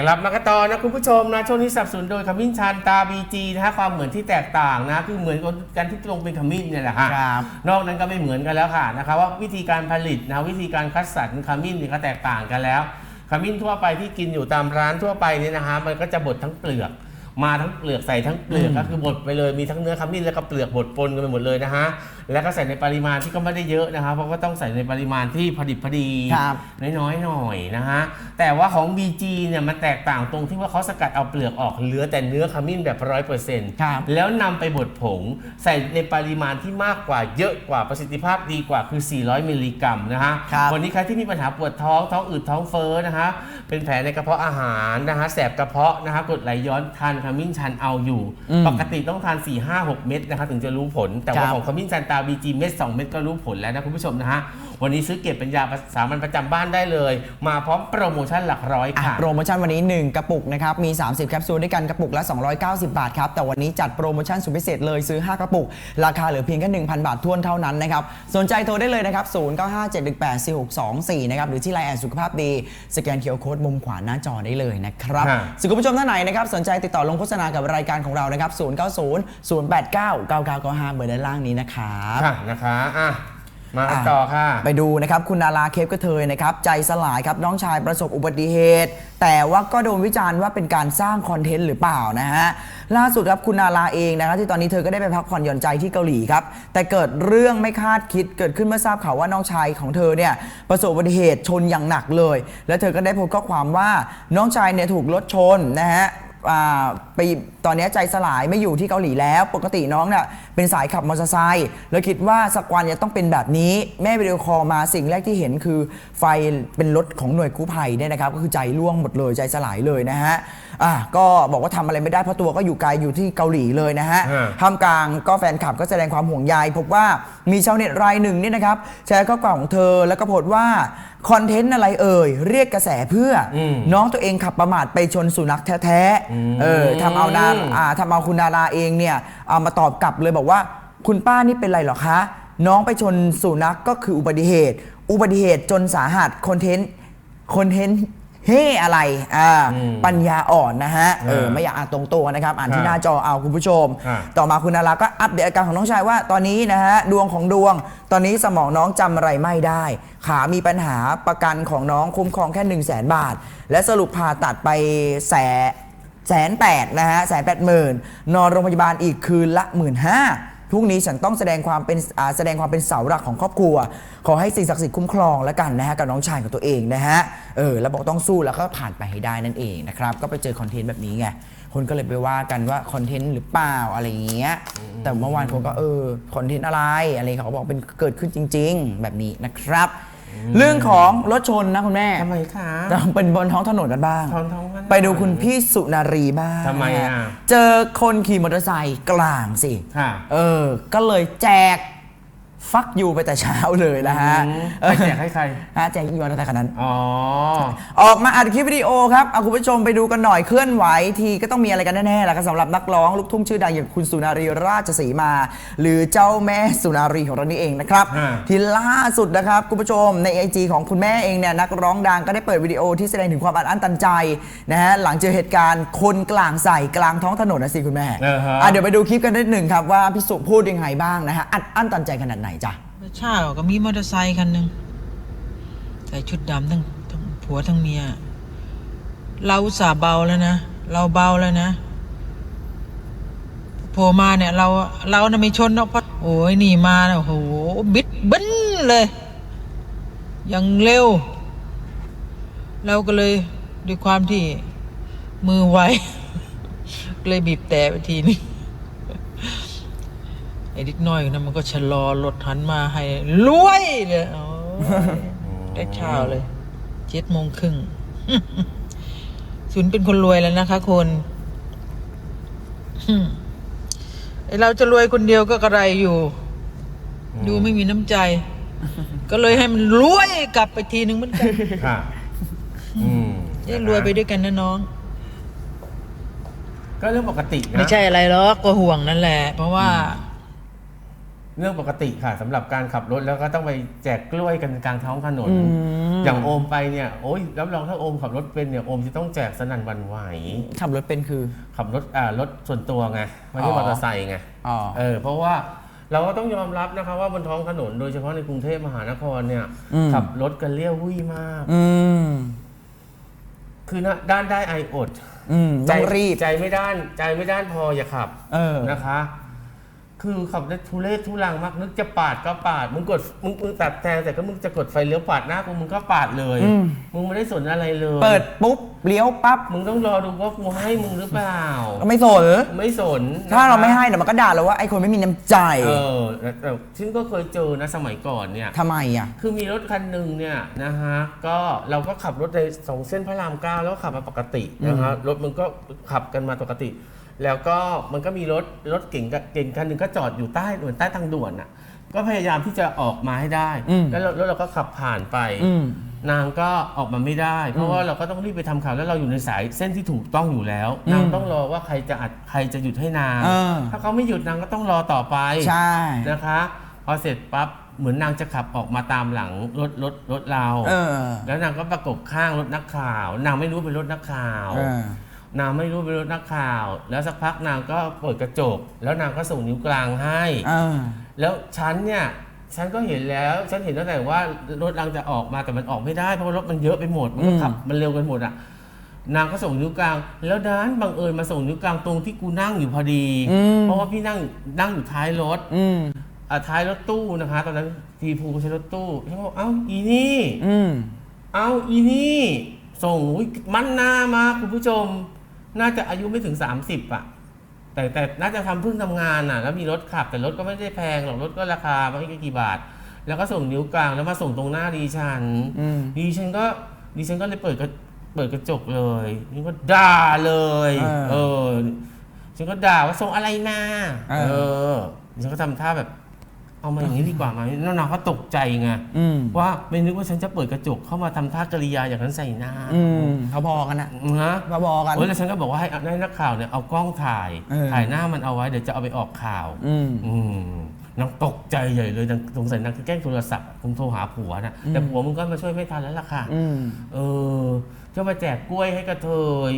กลับมากันต่อนะคุณผู้ชมนะช่วงนี้สนับสนุนโดยขมิ้นชันตาบีจีนะฮะความเหมือนที่แตกต่างนะคือเหมือนกันที่ตรงเป็นขมิ้นเนี่ยแหละฮะครับนอกนั้นก็ไม่เหมือนกันแล้วค่ะนะครับว่าวิธีการผลิตนะวิธีการคัดสรรขมิ้นเนี่ยก็แตกต่างกันแล้ว ขมิ้นทั่วไปที่กินอยู่ตามร้านทั่วไปเนี่ยนะฮะมันก็จะบดทั้งเปลือก มาทั้งเปลือกใส่ทั้งเปลือกก็คือบดไปเลยมีทั้งเนื้อขมิ้นแล้วก็เปลือกบดปนกันไปหมดเลยนะฮะแล้วก็ใส่ในปริมาณที่ก็ไม่ได้เยอะนะคะเพราะว่าต้องใส่ในปริมาณที่พอดิบพอดีครับน้อยๆหน่อยนะฮะแต่ว่าของ BG เนี่ยมันแตกต่างตรงที่ว่าเขาสกัดเอาเปลือกออกเหลือแต่เนื้อขมิ้นแบบร้อยเปอร์เซ็นต์ครับแล้วนำไปบดผง ใส่ในปริมาณที่มากกว่าเยอะกว่าประสิทธิภาพดีกว่าคือ 400 มิลลิกรัมนะฮะครับวันนี้ใครที่มีปัญหาปวดท้องท้องอืดท้องเฟ้อนะฮะเป็นแผลในกระเพาะอาหารนะฮะแสบกระเพาะนะฮะกรดไหลย้อนทานขมิ้นชันเอาอยู่ อืมปกติต้องทาน 4 5 6 เม็ดนะคะถึงจะรู้ผล แต่ว่าครับ ของขมิ้นชันตา BG เม็ด2 เม็ดก็รู้ผลแล้วนะคุณผู้ชมนะฮะ วันนี้ซื้อเก็บเป็นยาสามัญประจำบ้านได้เลย มาพร้อมโปรโมชั่นหลักร้อยอะค่ะ โปรโมชั่นวันนี้ 1 กระปุกนะครับ มี 30 แคปซูลด้วยกันกระปุกละ 290 บาทครับ แต่วันนี้จัดโปรโมชั่นสุดพิเศษเลยซื้อ 5 กระปุก ราคาเหลือเพียงแค่1,000 บาททวนเท่านั้นนะครับ สนใจโทรได้เลยนะครับ 0957184624 นะครับ หรือที่ไลน์แอดสุขภาพดี สแกนเคียร์โค้ดมุมขวาหน้าจอได้เลยนะครับฮะส่วนคุณผู้ชมท่านไหนนะครับสนใจติดต่อลงโฆษณากับรายการของเรานะครับ090 089 9995เบอร์ด้านล่างนี้นะครับค่ะนะคะอะ มากันต่อค่ะ ไปดูนะครับคุณนาราเคปกระเทยนะครับใจสลายครับน้องชายประสบอุบัติเหตุ แต่ว่าก็โดนวิจารณ์ว่าเป็นการสร้างคอนเทนต์หรือเปล่านะฮะล่าสุดครับคุณนาราเองนะครับที่ตอนนี้เธอก็ได้ไปพักผ่อนหย่อนใจที่เกาหลีครับแต่เกิดเรื่องไม่คาดคิดเกิดขึ้นเมื่อทราบข่าวว่าน้องชายของเธอเนี่ยประสบอุบัติเหตุชนอย่างหนักเลย และเธอก็ได้โพสต์ข้อความว่าน้องชายเนี่ยถูกรถชนนะฮะ อ่าไปตอนนี้ใจสลายไม่อยู่ที่เกาหลีแล้ว ปกติน้องเนี่ยเป็นสายขับมอเตอร์ไซค์แล้วคิดว่าสักวันจะต้องเป็นแบบนี้ แม่วิดีโอคอลมาสิ่งแรกที่เห็นคือ ไฟเป็นรถของหน่วยกู้ภัยเนี่ยนะครับ ก็คือใจร่วงหมดเลยใจสลายเลยนะฮะ อะก็บอกว่าทำอะไรไม่ได้เพราะตัวก็อยู่ไกลอยู่ที่เกาหลีเลยนะฮะอ่าท่ามกลางก็แฟนคลับก็แสดงความห่วงใยพบว่ามีชาวเน็ตรายหนึ่งเนี่ยนะครับแชร์ข้อความของเธอแล้วก็โพสต์ว่าคอนเทนต์อะไรเอ่ย เรียกกระแสเพื่ออมน้องตัวเองขับประมาทไปชนสุนัขแท้ๆเออทำเอานาอ่าทำเอาคุณดาราเองเนี่ยเอามาตอบกลับเลยบอกว่า คุณป้านี่เป็นไรเหรอคะ น้องไปชนสุนัขก็คืออุบัติเหตุ อุบัติเหตุจนสาหัสคอนเทนต์คอนเทนต์ เฮ้อะไรอ่าอืมปัญญาอ่อนนะฮะเออเออไม่อยากอ่านตรงตัวนะครับ อ่านที่ครับหน้าจอเอาคุณผู้ชมอะต่อมาคุณนาราก็อัปเดตอาการของน้องชายว่าตอนนี้นะฮะดวงของดวง ตอนนี้สมองน้องจำอะไรไม่ได้ ขามีปัญหาประกันของน้องคุ้มครองแค่ 1 0 0 0 0แสนบาท และสรุปผ่าตัดไปแสนแสนแปดนะฮะแสนแปดหมื่นนอนโรงพยาบาลอีกคืนละหมื่นห้า พรุ่งนี้ฉันต้องแสดงความเป็นอ่าแสดงความเป็นเสาหลักของครอบครัว ขอให้สิ่งศักดิ์สิทธิ์คุ้มครองแล้วกันนะฮะกับน้องชายของตัวเองนะฮะเออแล้วบอกต้องสู้แล้วก็ผ่านไปให้ได้นั่นเองนะครับก็ไปเจอคอนเทนต์แบบนี้ไงคนก็เลยไปว่ากันว่าคอนเทนต์หรือเปล่าอะไรอย่างเงี้ยแต่เมื่อวานคนก็เออคอนเทนต์อะไรอะไรเขาก็บอกเป็นเกิดขึ้นจริง ๆ แบบนี้นะครับ เรื่องของรถชนนะคุณแม่ทำไมคะเราเป็นบนท้องถนนกันบ้าง ท้องท้องถนนไปดูคุณพี่สุนารีบ้างทำไมอะ เจอคนขี่มอเตอร์ไซค์กลางสิค่ะ เออ ก็เลยแจก ฟักยูไปแต่เช้าเลยนะฮะอืมเออให้แจกให้ใครฮะแจกอีมอเตอร์ไซค์คันนั้นอ๋อออกมาอัดคลิปวิดีโอครับเอาคุณผู้ชมไปดูกันหน่อยเคลื่อนไหวทีก็ต้องมีอะไรกันแน่ๆแหละครับสำหรับนักร้องลูกทุ่งชื่อดังอย่างคุณสุนารีราชสีมา หรือเจ้าแม่สุนารีของเรานี่เองนะครับฮะที่ล่าสุดนะครับคุณผู้ชมในไอจของคุณแม่เองเนี่ยนักร้องดังก็ได้เปิดวิดีโอที่แสดงถึงความอัดอั้นตันใจนะฮะหลังเจอเหตุการณ์คนกลางใส่กลางท้องถนนนะสิคุณแม่เออฮะอะเดี๋ยวไปดูคลิปกันนิดหนึ่งครับว่าพี่สุพูดยังไงบ้างนะฮะอัดอั้นตันใจขนาดไหนจ้ะเมื่อเช้าก็มีมอเตอร์ไซค์คันหนึ่งใส่ชุดดำทั้งทั้งผัวทั้งเมีย เราอุตส่าห์เบาแล้วนะ เราเบาแล้วนะโผล่มาเนี่ย เราเราน่ะไม่ชนเนาะเพราะโอ้ยนี่มาเนี่ยโอ้โห บิดบึ้นเลยยังเร็ว เราก็เลยด้วยความที่มือไว เลยบีบแต่ไปทีนึง นิดน้อยนะมันก็ชะลอรถหันมาให้รวยเลยโอ้ยได้เช้าเลยเจ็ดโมงครึ่งศูนย์เป็นคนรวยแล้วนะคะคนไอเราจะรวยคนเดียวก็กระไรอยู่ ดูไม่มีน้ำใจ ก็เลยให้มันรวยกลับไปทีนึงเหมือนกันค่ะอืมจะรวยไปด้วยกันนะน้อง ก็เรื่องปกตินะไม่ใช่อะไรหรอกก็ห่วงนั่นแหละ เพราะว่า เรื่องปกติค่ะสำหรับการขับรถแล้วก็ต้องไปแจกกล้วยกันกลางท้องถนนอืมอย่างโอมไปเนี่ยโอ้ยรับรองถ้าโอมขับรถเป็นเนี่ยโอมจะต้องแจกสนั่นหวันไหว ขับรถเป็นคือ ขับรถอ่ารถส่วนตัวไงไม่ใช่อ๋อมอเตอร์ไซค์ไงอ๋อเออเพราะว่าเราก็ต้องยอมรับนะคะว่าบนท้องถนนโดยเฉพาะในกรุงเทพมหานครเนี่ยอืมขับรถกันเลี้ยววุ่ยมากอืมคือนะด้านได้ไออดอืมต้องรีบใจไม่ด้านใจไม่ด้านพออย่าขับเออนะคะ คือขับได้ทุเรศทุลังมากนึกจะปาดก็ปาด มึงกดมึงมึงตัดแทงแต่ก็มึงจะกดไฟเลี้ยวปาดหน้ากูมึงก็ปาดเลย อืม มึงไม่ได้สนอะไรเลยเปิดปุ๊บเลี้ยวปั๊บมึงต้องรอดูว่ากูให้มึงหรือเปล่า ก็ไม่สนไม่สนถ้าเราไม่นะคะให้เดี๋ยวมันก็ด่าเราว่าไอ้คนไม่มีน้ำใจเออแต่แต่ฉันก็เคยเจอนะสมัยก่อนเนี่ย ทำไมอะ คือมีรถคันหนึ่งเนี่ยนะฮะก็เราก็ขับรถในสองเส้นพระรามเก้าแล้วก็ขับมาปกตินะฮะรถมันก็ขับกันมาปกติ แล้วก็มันก็มีรถรถเก่งกับเก่งคันหนึ่งก็จอดอยู่ใต้เหมือนใต้ทางด่วนอะ ก็พยายามที่จะออกมาให้ได้ อืม แล้วเราแล้วเราก็ขับผ่านไป อืม นางก็ออกมาไม่ได้ เพราะว่าเราก็ต้องรีบไปทำข่าวแล้วเราอยู่ในสายเส้นที่ถูกต้องอยู่แล้วอืมนางต้องรอว่าใครจะอัดใครจะหยุดให้นาง เออ ถ้าเขาไม่หยุดนางก็ต้องรอต่อไป ใช่ นะคะ พอเสร็จปั๊บเหมือนนางจะขับออกมาตามหลังรถรถรถเรา เออ แล้วนางก็ประกบข้างรถนักข่าว นางไม่รู้เป็นรถนักข่าว เออ นางไม่รู้เป็นรถนักข่าว แล้วสักพักนางก็เปิดกระจก แล้วนางก็ส่งนิ้วกลางให้เออแล้วฉันเนี่ย ฉันก็เห็นแล้ว ฉันเห็นตั้งแต่ว่ารถนางจะออกมาแต่มันออกไม่ได้ เพราะว่ารถมันเยอะไปหมด มันก็อืมขับมันเร็วกันหมดอะ นางก็ส่งนิ้วกลาง แล้วด้านบังเอิญมาส่งนิ้วกลางตรงที่กูนั่งอยู่พอดี อืม เพราะว่าพี่นั่งนั่งอยู่ท้ายรถอืม อะท้ายรถตู้นะคะ ตอนนั้นทีภูใช้รถตู้ฉันก็บอกเอ้าอีนี่ อืม เอ้าอีนี่ ส่งอุ๊ยมันหน้ามากคุณผู้ชม น่าจะอายุไม่ถึง 30อะแต่แต่น่าจะทำเพิ่งทำงานอะ แล้วมีรถขับ แต่รถก็ไม่ได้แพงหรอกรถก็ราคาไม่กี่บาท แล้วก็ส่งนิ้วกลางแล้วมาส่งตรงหน้าดิฉันอืมดิฉันก็ดิฉันก็เลยเปิดกระเปิดกระจกเลยนี่ก็ด่าเลย เออเออฉันก็ด่าว่าส่งอะไรมาเออเออดิฉันก็ทำท่าแบบ เอามาอย่างนี้ดีกว่าไหมแล้วนางก็ตกใจไงอืมว่าไม่นึกว่าฉันจะเปิดกระจกเข้ามาทำท่ากริยาอย่างนั้นใส่หน้าอืมเขาพอกันนะนะเขาพอกัน โอ้ยแล้วฉันก็บอกว่าให้ให้นักข่าวเนี่ยเอากล้องถ่าย เออ ถ่ายหน้ามันเอาไว้เดี๋ยวจะเอาไปออกข่าว อืม อืมนางตกใจใหญ่เลยนางสงสัยนางแกล้งโทรศัพท์คงโทรหาผัวนะแต่ผัวมึงก็มาช่วยไม่ทันแล้วล่ะค่ะ อืม เออจะมาแจกกล้วยให้กระเทย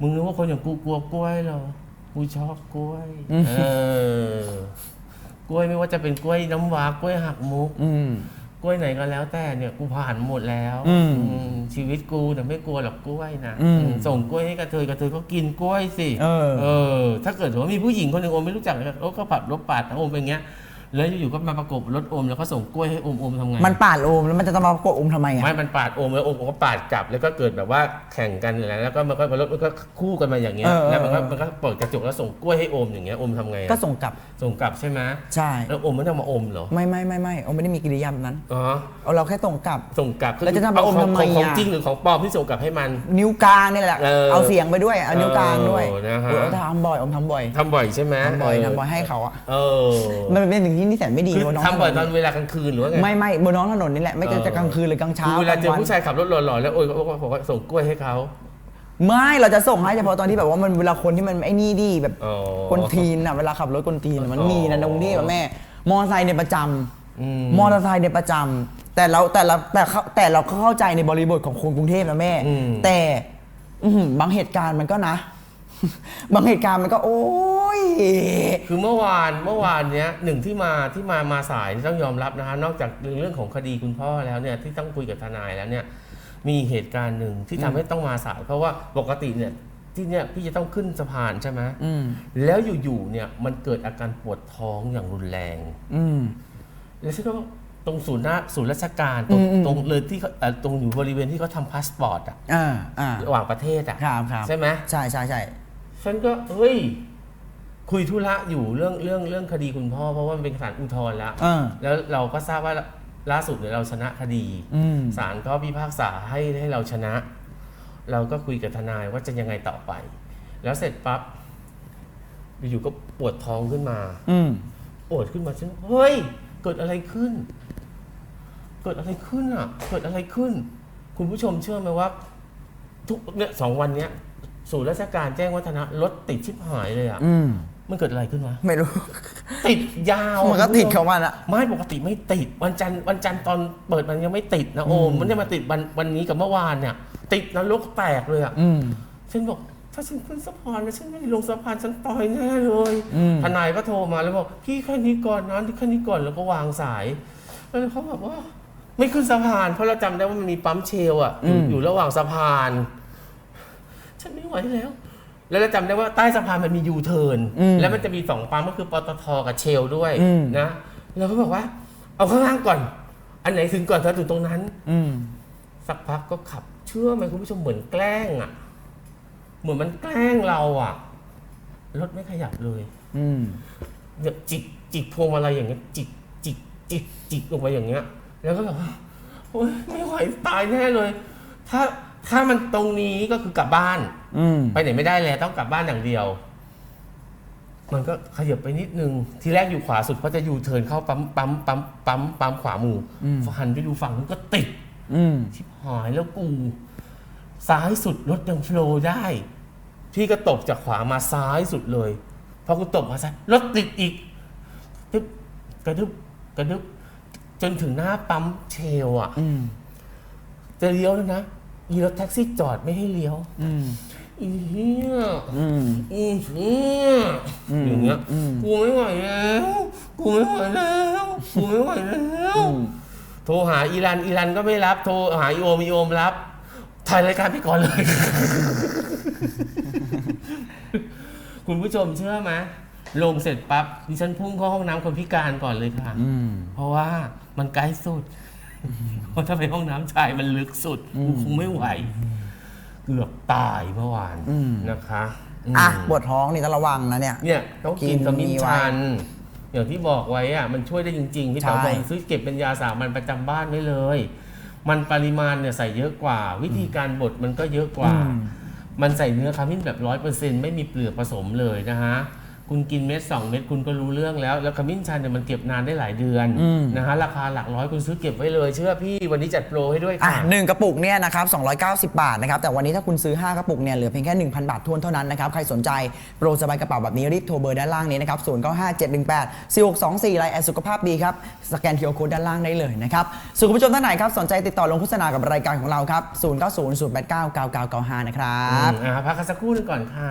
มึงนึกว่าคนอย่างกูกลัวกล้วยเหรอ กูชอบกล้วยอืมเออ กล้วยไม่ว่าจะเป็นกล้วยน้ำว้ากล้วยหักมุก อืม กล้วยไหนก็แล้วแต่เนี่ยกูผ่านหมดแล้วอืมอืมชีวิตกูแต่ยไม่กลัวหรอกกล้วยนะอืมอืมส่งกล้วยให้กระเทยกระเทยก็กินกล้วยสิเออ เออ ถ้าเกิดว่ามีผู้หญิงคนหนึ่งโอมไม่รู้จักเลยโอ้ก็ผัดรถปาดโอมเป็นอย่างเงี้ย แล้วอยู่ๆก็มาประกบรถโอมแล้วก็ส่งกล้วยให้โอมโอมทำไงมันปาดโอมแล้วมันจะต้องมากดอมทำไมอะ ไม่มันปาดโอมแล้วโอมก็ปาดกลับแล้วก็เกิดแบบว่าแข่งกันอะไรแล้วก็มันก็รถมันก็คู่กันมาอย่างเงี้ยเออเออ แล้วมันก็เออมันก็เปิดกระจกแล้วส่งกล้วยให้โอมอย่างเงี้ยโอมทำไงอะก็ส่งกลับส่งกลับใช่ไหมใช่แล้วโอมไม่ต้องมาอมเหรอไม่ไม่ไม่ไม่โอมไม่ได้มีกิริยาแบบนั้นอ๋อเอาเราแค่ส่งกลับ ส่งกลับแล้วจะทำเอาอมของทำไมของของอะ จริงหรือของปลอมที่ส่งกลับให้มัน นิ้วกลางนี่แหละเออเอาเสียงไปด้วยเอานิ้วกลางด้วยเออนะฮะ โอ้ยทำบ่อยอมทำบ่อยทำบ่อยใช่ไหมทำบ่อยเทำบ่อยให้เขาอะเออ มันเป็นสิ่งที่นิสัยไม่ดีคือบนท้องทำบ่อยถตอนเวลากลางคืนหรือว่าไง ไม่ไม่บนท้องถนนนี่แหละไม่ว่าจะกลางคืนหรือกลางเช้าคือเวลาเจอกงวันผู้ชายขับรถหล่อๆแล้วโอ้ยก็บอกว่าส่งกล้วยให้เขา ไม่เราจะส่งให้เฉพาะตอนที่แบบว่ามันเวลาคนที่มันไอ้นี่ดีแบบอ๋อคนทีนอะเวลาขับรถคนทีนอะมันอ๋อมีนะตรงที่แบบแม่ มอเตอร์ไซค์เนี่ยประจำอืม มอเตอร์ไซค์เนี่ยประจำแต่เราแต่เราแต่เขาแต่เราก็เข้าใจในบริบทของคนกรุงเทพนะแม่อืมแต่อื้อหือบางเหตุการณ์มันก็นะ บางเหตุการณ์มันก็โอ้ ย คือเมื่อวานเมื่อวานเนี้ยหนึ่งที่มาที่มามาสายนี่ต้องยอมรับนะคะนอกจากเรื่องของคดีคุณพ่อแล้วเนี่ยที่ต้องคุยกับทนายแล้วเนี่ยมีเหตุการณ์หนึ่งที่ทำให้ต้องมาสายเพราะว่าปกติเนี่ยที่เนี่ยพี่จะต้องขึ้นสะพานใช่ไหมอืมแล้วอยู่ๆเนี่ยมันเกิดอาการปวดท้องอย่างรุนแรง อืม แล้วฉันก็ตรงศูนย์หน้าศูนย์ราชการตรงอืมอืม ตรงเลยที่เขาเอ่อตรงอยู่บริเวณที่เขาทำพาสปอร์ตอะอ่าอ่าระหว่างประเทศอะครับครับใช่ไหม ใช่ใช่ใช่ฉันก็เฮ้ย คุยธุระอยู่เรื่องเรื่องเรื่องคดีคุณพ่อ เพราะว่ามันเป็นศาลอุทธรณ์แล้วเออแล้วเราก็ทราบว่าล่าสุดเนี่ยเราชนะคดีอืม ศาลก็พิพากษาให้ให้เราชนะ เราก็คุยกับทนายว่าจะยังไงต่อไป แล้วเสร็จปั๊บอยู่ๆก็ปวดท้องขึ้นมา อืม ปวดขึ้นมาฉันเฮ้ย เกิดอะไรขึ้น เกิดอะไรขึ้นอะ เกิดอะไรขึ้น คุณผู้ชมเชื่อไหมว่า ทุกเนี่ยสองวันเนี้ยศูนย์ราชการแจ้งวัฒนะรถติดชิบหายเลยอะ อืม มันเกิดอะไรขึ้นวะไม่รู้ ติดยาวมันก็ติดของมันอะไม่ปกติไม่ติดวันจันทร์วันจันทร์ตอนเปิดมันยังไม่ติดนะโอมมันจะมาติดวันวันนี้กับเมื่อวานเนี่ย ติดนรกแตกเลยอะอืม ฉันบอกถ้าฉันขึ้นสะพานแล้วฉันไม่ได้ลงสะพานฉันตายแน่เลยอืม ทนายก็โทรมาแล้วบอกพี่แค่นี้ก่อนนะแค่นี้ก่อนแล้วก็วางสาย แล้วเขาบอกว่า ไม่ขึ้นสะพาน เพราะเราจำได้ว่ามันมีปั๊มเชลอะอยู่อยู่ระหว่างสะพาน ฉันไม่ไหวแล้ว แล้วเราจำได้ว่าใต้สะพานมันมียูเทิร์นแล้วมันจะมีสองปั๊มก็คือปตทกับเชลด้วยนะแล้วเขาบอกว่า เอาข้างล่างก่อน อันไหนถึงก่อนถ้าถึงตรงนั้น อืม สักพักก็ขับ เชื่อไหมคุณผู้ชมเหมือนแกล้งอะ เหมือนมันแกล้งเราอะรถไม่ขยับเลยอืม เนี่ยจิกจิกพวงมาลัยอย่างเงี้ยจิกจิกจิกจิกลงไปอย่างเงี้ย แล้วก็แบบว่าโอ๊ยไม่ไหวตายแน่เลย ถ้า ถ้ามันตรงนี้ก็คือกลับบ้าน อืม ไปไหนไม่ได้แล้วต้องกลับบ้านอย่างเดียว มันก็ขยับไปนิดนึง ทีแรกอยู่ขวาสุดเพราะจะยูเทิร์นเข้าปั๊มปั๊มปั๊มปั๊มปั๊มขวามืออหันไปดูฝั่งนู้นก็ติด อืม ชิบหายแล้วกู ซ้ายสุดรถยังโฟลว์ได้ พี่ก็ตบจากขวามาซ้ายสุดเลยพอกูตบมาซ้ายรถติดอีกดึบกระดึบกระดึบจนถึงหน้าปั๊มเชลอะอืม จะเลี้ยวแล้วนะ อีรถแท็กซี่จอดไม่ให้เลี้ยวอืมอีเหี้ยอืมอีเหี้ยอย่างเงี้ยกูไม่ไหวแล้วกูไม่ไหวแล้วกูไม่ไหวแล้วโทรหาอีรันอีรันก็ไม่รับ โทรหาอีโอมอีโอมรับถ่ายรายการพี่ก่อนเลย คุณผู้ชมเชื่อไหมลงเสร็จปั๊บดิฉันพุ่งเข้าห้องน้ำคนพิการก่อนเลยค่ะอืมเพราะว่ามันใกล้สุด เพราะถ้าไปห้องน้ำชายมันลึกสุดกูคงไม่ไหว เกือบตายเมื่อวานอืมนะคะม อะปวดท้องนี่ต้องระวังนะเนี่ย เนี่ยต้องกินกินขมิ้นมีไว้ชัน อย่างที่บอกไว้อะมันช่วยได้จริงๆพี่เต๋อใช่ บอกซื้อเก็บเป็นยาสามัญประจำบ้านไว้เลย มันปริมาณเนี่ยใส่เยอะกว่า วิธีการบดมันก็เยอะกว่า มันใส่เนื้อขมิ้นแบบร้อยเปอร์เซ็นต์ไม่มีเปลือกผสมเลยนะฮะ คุณกินเม็ดสองเม็ดคุณก็รู้เรื่องแล้ว แล้วขมิ้นชันเนี่ยมันเก็บนานได้หลายเดือนอืม นะฮะราคาหลักร้อยคุณซื้อเก็บไว้เลย เชื่อพี่วันนี้จัดโปรให้ด้วยอะค่ะ หนึ่งกระปุกเนี่ยนะครับ290 บาทนะครับ แต่วันนี้ถ้าคุณซื้อ 5 กระปุกเนี่ยเหลือเพียงแค่ 1,000 บาททวนเท่านั้นนะครับ ใครสนใจโปรสบายกระเป๋าแบบนี้ รีบโทรเบอร์ด้านล่างนี้นะครับ 0 9 5 7 1 8 4 6 2 4ไลน์แอดสุขภาพดีครับ สแกนเคอร์โค้ดด้านล่างได้เลยนะครับส่วนคุณผู้ชมท่านไหนครับ สนใจติดต่อลงโฆษณากับรายการของเราครับ 0 9 0 0 8 9 9 9 9 5 นะครับ อืมอ่าพักกันสักครู่หนึงก่อนค่ะ